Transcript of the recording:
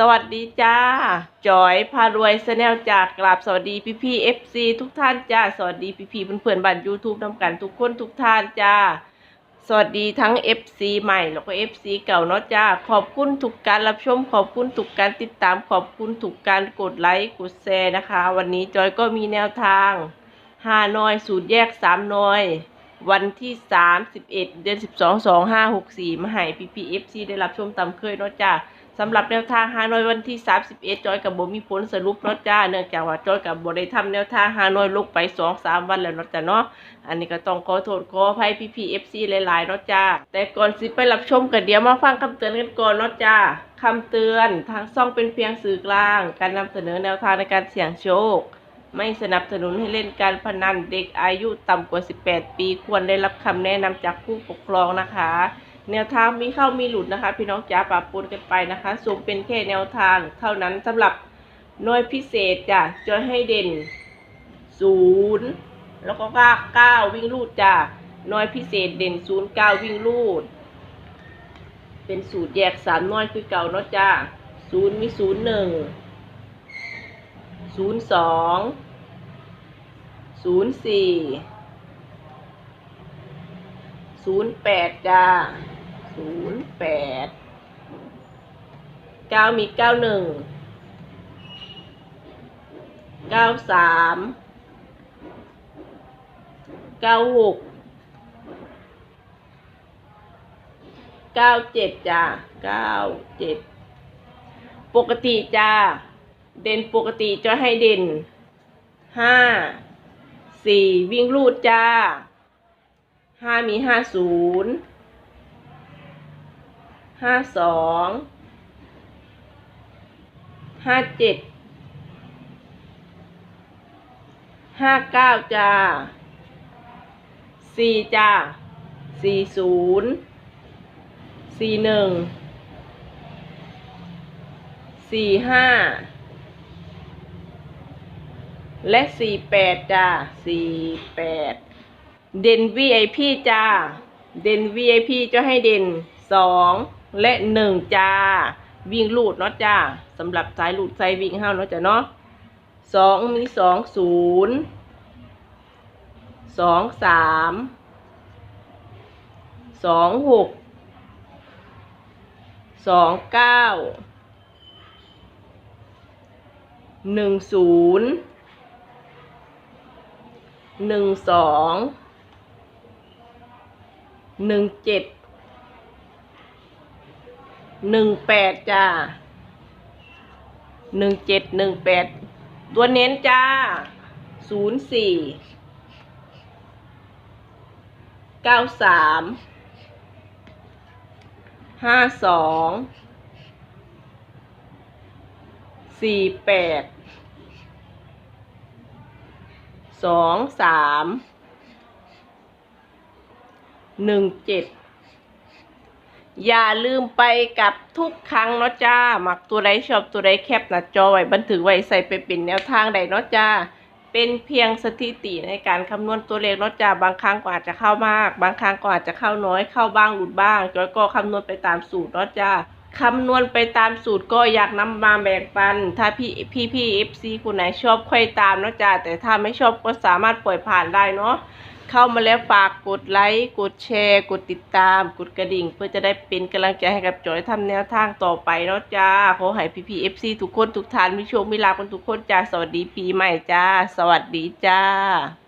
สวัสดีจ้า จอยพารวยสแนลจากกราบสวัสดีพี่พี่เอฟซีทุกท่านจ้า สวัสดีพี่พี่เพื่อนๆบ้านยูทูบนำกันทุกคนทุกท่านจ้า สวัสดีทั้ง FC ใหม่แล้วก็ FC เก่าเนาะจ้า ขอบคุณทุกการรับชม ขอบคุณทุกการติดตาม ขอบคุณทุกการกดไลค์กดแชร์นะคะ วันนี้จอยก็มีแนวทางห้าน้อยสูตรแยกสามน้อยวันที่ 31 เดือน 12 2 5 6 4 มาให้ PPFC ได้รับชมตามเคยเนาะจ้า สำหรับแนวทางฮานอยวันที่ 31 จอยกับโบมีผลสรุปเนาะจ้า เนื่องจากว่าจอยกับโบได้ทำแนวทางฮานอยลงไป 2-3 วันแล้วเนาะจ้าเนาะ อันนี้ก็ต้องขอโทษขออภัยพี่พีเอฟซีหลายๆเนาะจ้า แต่ก่อนสิไปรับชมกันเดี๋ยวมาฟังคำเตือนกันก่อนเนาะจ้าคำเตือนทางซ่องเป็นเพียงสื่อกลาง การนำเสนอแนวทางในการเสี่ยงโชค ไม่สนับสนุนให้เล่นการพนันเด็กอายุต่ำกว่า 18 ปี ควรได้รับคำแนะนำจากผู้ปกครองนะคะ แนวทางมีเข้ามีหลุดนะคะ พี่น้องจ๋าปรับปนกันไปนะคะสูงเป็นแค่แนวทางเท่านั้นสำหรับหน่วยพิเศษจ้ะจะให้เด่นศูนย์แล้วก็ก้าเก้าวิ่งลูดจ้ะหน่วยพิเศษเด่นศูนย์เก้าวิ่งลูด เป็นสูตรแยกสามหน้อยคือเก่าเนาะจ้าศูนย์มีศูนย์หนึ่งศูนย์สองศูนย์สี่ศูนย์แปดจ้า ศูนย์แปดเก้ามีเก้าหนึ่งเก้าสามเก้าหกเก้าเจ็ดจ้าเก้าเจ็ดปกติจ้า เด่นปกติจะให้เด่นห้าสี่วิ่งรูดจ้าห้ามีห้าศูนย์ ห้าสองห้าเจ็ดห้าเก้าจ้าสี่จ้าสี่ศูนย์สี่หนึ่งสี่ห้าและสี่แปดจ้าสี่แปดเด่น VIP จ้า เด่น VIP จะให้เด่นสอง และหนึ่งจ้า วิ่งลูดเนาะจ้าสำหรับสายลูดสายวิ่งเฮาเนาะจ้าเนาะสองมีสองศูนย์สองสามสองหกสองเก้าหนึ่งศูนย์หนึ่งสองหนึ่งเจ็ด หนึ่งแปดจ้าหนึ่งเจ็ดหนึ่งแปดตัวเน้นจ้าศูนย์สี่เก้าสามห้าสองสี่แปดสองสามหนึ่งเจ็ด อย่าลืมไปกับทุกครั้งเนาะจ้า หมักตัวใดชอบตัวใดแคปหน้าจอไว้บันทึกไว้ใส่ไปเป็นแนวทางใดเนาะจ้า เป็นเพียงสถิติในการคำนวณตัวเลขเนาะจ้า บางครั้งก็อาจจะเข้ามาก บางครั้งก็อาจจะเข้าน้อย เข้าบ้างหลุดบ้างจอยก็คำนวณไปตามสูตรเนาะจ้า คำนวณไปตามสูตรก็อยากนำมาแบ่งปัน ถ้าพี่พี่พี่เอฟซีคนไหนชอบค่อยตามนะจ้าแต่ถ้าไม่ชอบก็สามารถปล่อยผ่านได้เนาะเข้ามาแล้วฝากกดไลค์กดแชร์ กดติดตาม กดกระดิ่ง เพื่อจะได้เป็นกำลังใจให้กับจอยทำแนวทางต่อไปเนาะจ้าขอให้พี่พีเอฟซีทุกคนทุกท่านมีโชคมีลาภกันทุกคนจ้าสวัสดีปีใหม่จ้า สวัสดีจ้า